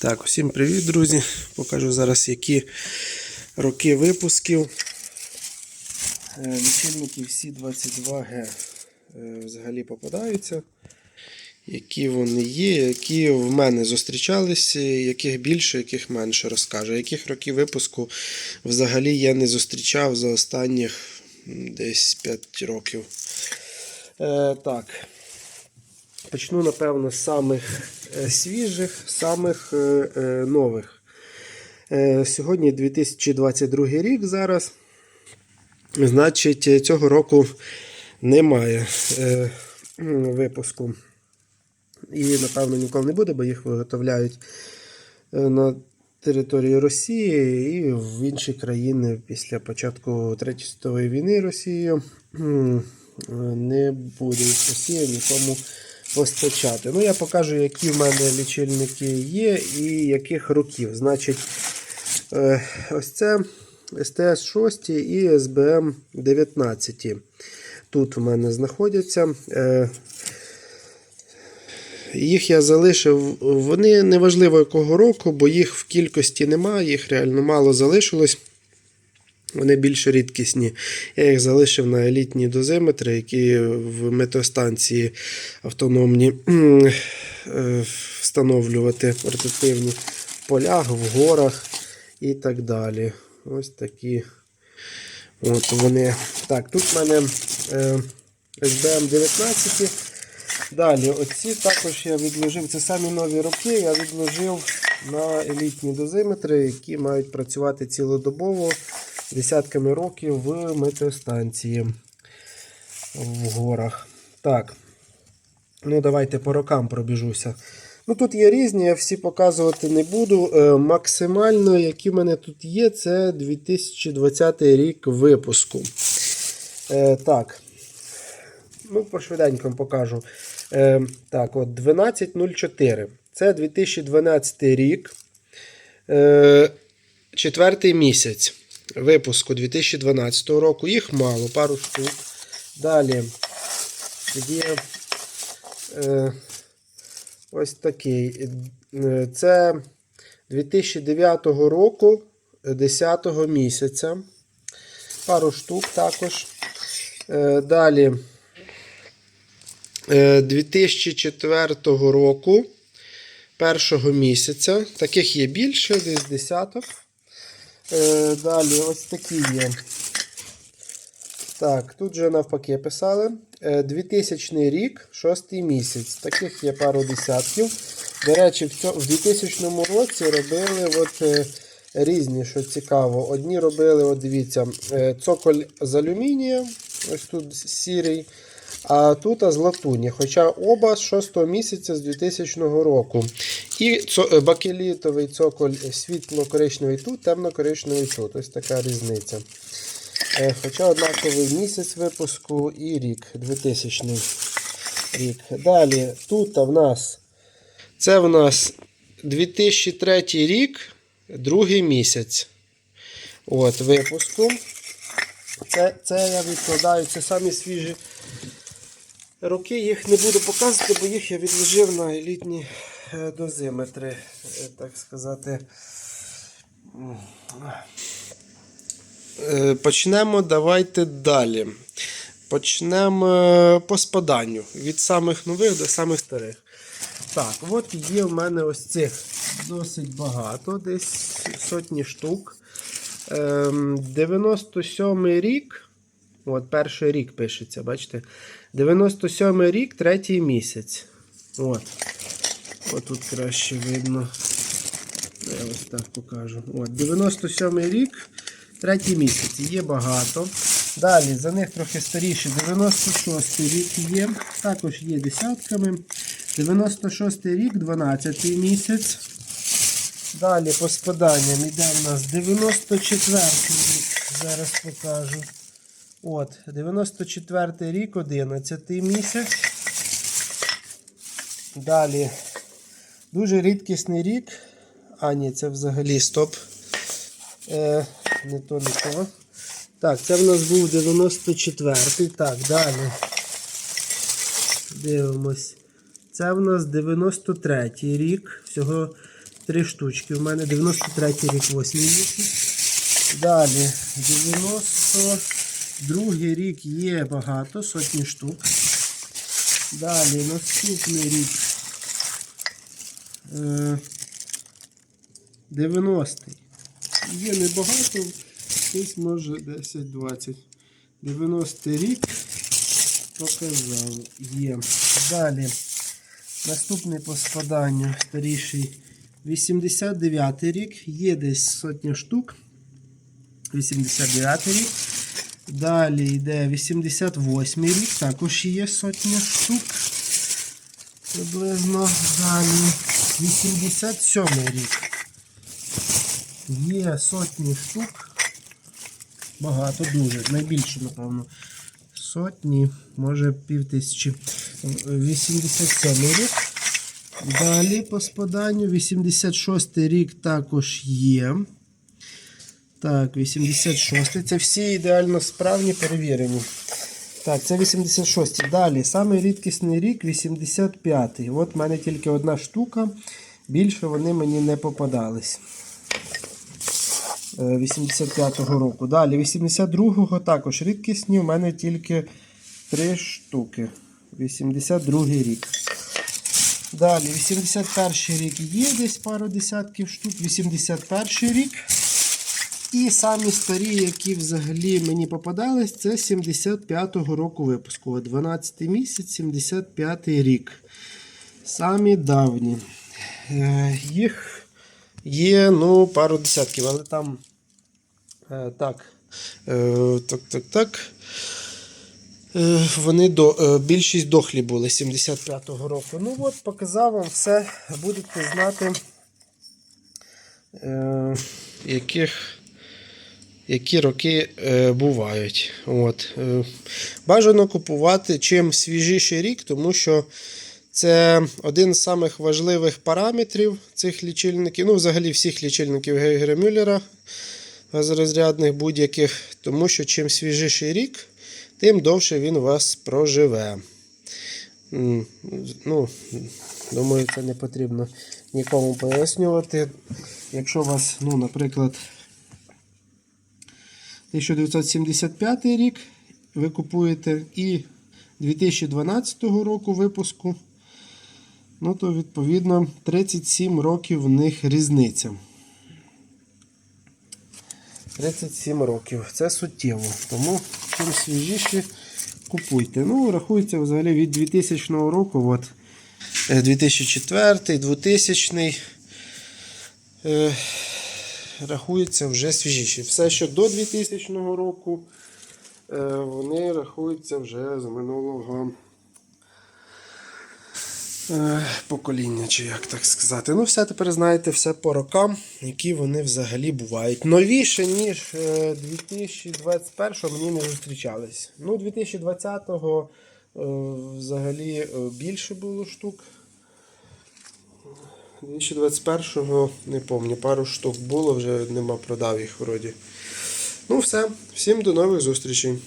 Так, усім привіт, друзі. Покажу зараз, які роки випусків. Е, Лічильники всі 22Г е, взагалі попадаються. Які вони є, які в мене зустрічалися, яких більше, яких менше розкажу. Яких років випуску взагалі я не зустрічав за останніх десь 5 років. Е, так. Почну, напевно, з самих е, свіжих, самих е, е, нових. Сьогодні 2022 рік зараз. Значить, цього року немає випуску. І, напевно, ніколи не буде, бо їх виготовляють на території Росії і в інші країни після початку Третьої світової війни Росією не буде Росія нікому постачати. Ну, я покажу, які в мене лічильники є і яких років. Значить, е, ось це СТС 6 і СБМ 19. Тут в мене знаходяться. Е, їх я залишив, вони неважливо якого року, бо їх в кількості немає, їх реально мало залишилось. Вони більш рідкісні. Я їх залишив на елітні дозиметри, які в метеостанції автономні е, встановлювати портативні в полях, в горах і так далі. Ось такі от вони. Так, тут в мене е, SBM 19. Далі, оці також я відложив, це самі нові роки, я відложив на елітні дозиметри, які мають працювати цілодобово десятками років в метеостанції в горах. Так. Ну, давайте по рокам пробіжуся. Ну, тут є різні, я всі показувати не буду. Е, максимально, які в мене тут є, це 2020 рік випуску. Е, так. Ну, по швиденькому покажу. Е, так, от 12.04. Це 2012 рік. Четвертий місяць випуску 2012 року. Їх мало, пару штук. Далі є е, ось такий. Е, Це 2009 року, 10 місяця. Пару штук також. Е, Далі е, 2004 року, першого місяця. Таких є більше, десь десяток. Е, Далі ось такі є. Так, тут же навпаки писали. Е, 2000 рік, шостий місяць. Таких є пару десятків. До речі, в, цьо- в 2000 році робили от, е, різні, що цікаво. Одні робили, от дивіться, е, цоколь з алюмінія, ось тут сірий. А тут з латуні, хоча оба з 6 місяця з 2000 року. І е, бакелітовий цоколь світло-коричневий тут, темно-коричневий тут. Ось така різниця. Е, Хоча однаковий місяць випуску і рік, 2000 рік. Далі, тут в нас це в нас 2003 рік, другий місяць. От, випуску. Це, це я відкладаю, це самі свіжі роки. Їх не буду показувати, бо їх я відложив на елітні е, дозиметри, е, так сказати. Е, Почнемо давайте далі. Почнемо по спаданню від самих нових до самих старих. Так, от є в мене ось цих досить багато, десь сотні штук. Ем, 97 рік. От, перший рік пишеться, бачите? 97 рік, третій місяць. От. От тут краще видно. Я ось так покажу. От, 97 рік, третій місяць. Є багато. Далі, за них трохи старіше, 96 рік є. Також є десятками. 96 рік, 12 місяць. Далі по спаданням йде в нас 94 рік. Зараз покажу. От, 94 рік, 11 місяць. Далі. Дуже рідкісний рік. А, ні, це взагалі стоп. Е, не то, не то. Так, це в нас був 94-й. Так, далі. Дивимось. Це в нас 93-й рік. Всього Три штучки. У мене 93-й рік, 8 місяць. Далі 92 рік є багато, сотні штук. Далі наступний рік. Е, 90-й. Є небагато, десь може 10-20. 90-й рік показав. Є. Далі. Наступний по старіший 89 рік. Є десь сотня штук. 89 рік. Далі йде 88 рік. Також є сотня штук. Приблизно. Далі 87 рік. Є сотні штук. Багато дуже. Найбільше, напевно. Сотні, може пів тисячі. 87 рік. Далі по спаданню. 86 рік також є. Так, 86. Це всі ідеально справні перевірені. Так, це 86. Далі, самий рідкісний рік 85. От в мене тільки одна штука. Більше вони мені не попадались. Е, 85-го року. Далі 82-го також рідкісні. У мене тільки 3 штуки. 82-й рік. Далі 81 рік є десь пару десятків штук. 81 рік. І самі старі, які взагалі мені попадались, це 75-го року випуску. От 12 місяць, 75 рік. Самі давні. Е, Їх є ну, пару десятків, але там е, так. Е, так, так, так. Е, Вони до, більшість дохлі були 75-го року. Ну от, показав вам все. Будете знати, яких які роки е, бувають. От. Е, бажано купувати чим свіжіший рік, тому що це один з самих важливих параметрів цих лічильників, ну, взагалі всіх лічильників Гейгера Мюллера, газорозрядних будь-яких, тому що чим свіжіший рік, тим довше він у вас проживе. Ну, думаю, це не потрібно нікому пояснювати. Якщо у вас, ну, наприклад, 1975 рік ви купуєте і 2012 року випуску, ну то відповідно 37 років в них різниця. 37 років. Це суттєво. Тому чим свіжіші купуйте. Ну, рахується взагалі від 2000 року. От, е, 2004, 2000. Е, рахується вже свіжіші. Все, що до 2000 року, е, вони рахуються вже з минулого е, покоління, чи як так сказати. Ну, все тепер знаєте, все по рокам, які вони взагалі бувають. Новіше, ніж е, 2021 мені не зустрічались. Ну, 2020-го е, взагалі е, більше було штук. 2021-го не пам'ятаю, пару штук було, вже нема продав їх вроді. Ну все, всім до нових зустрічей.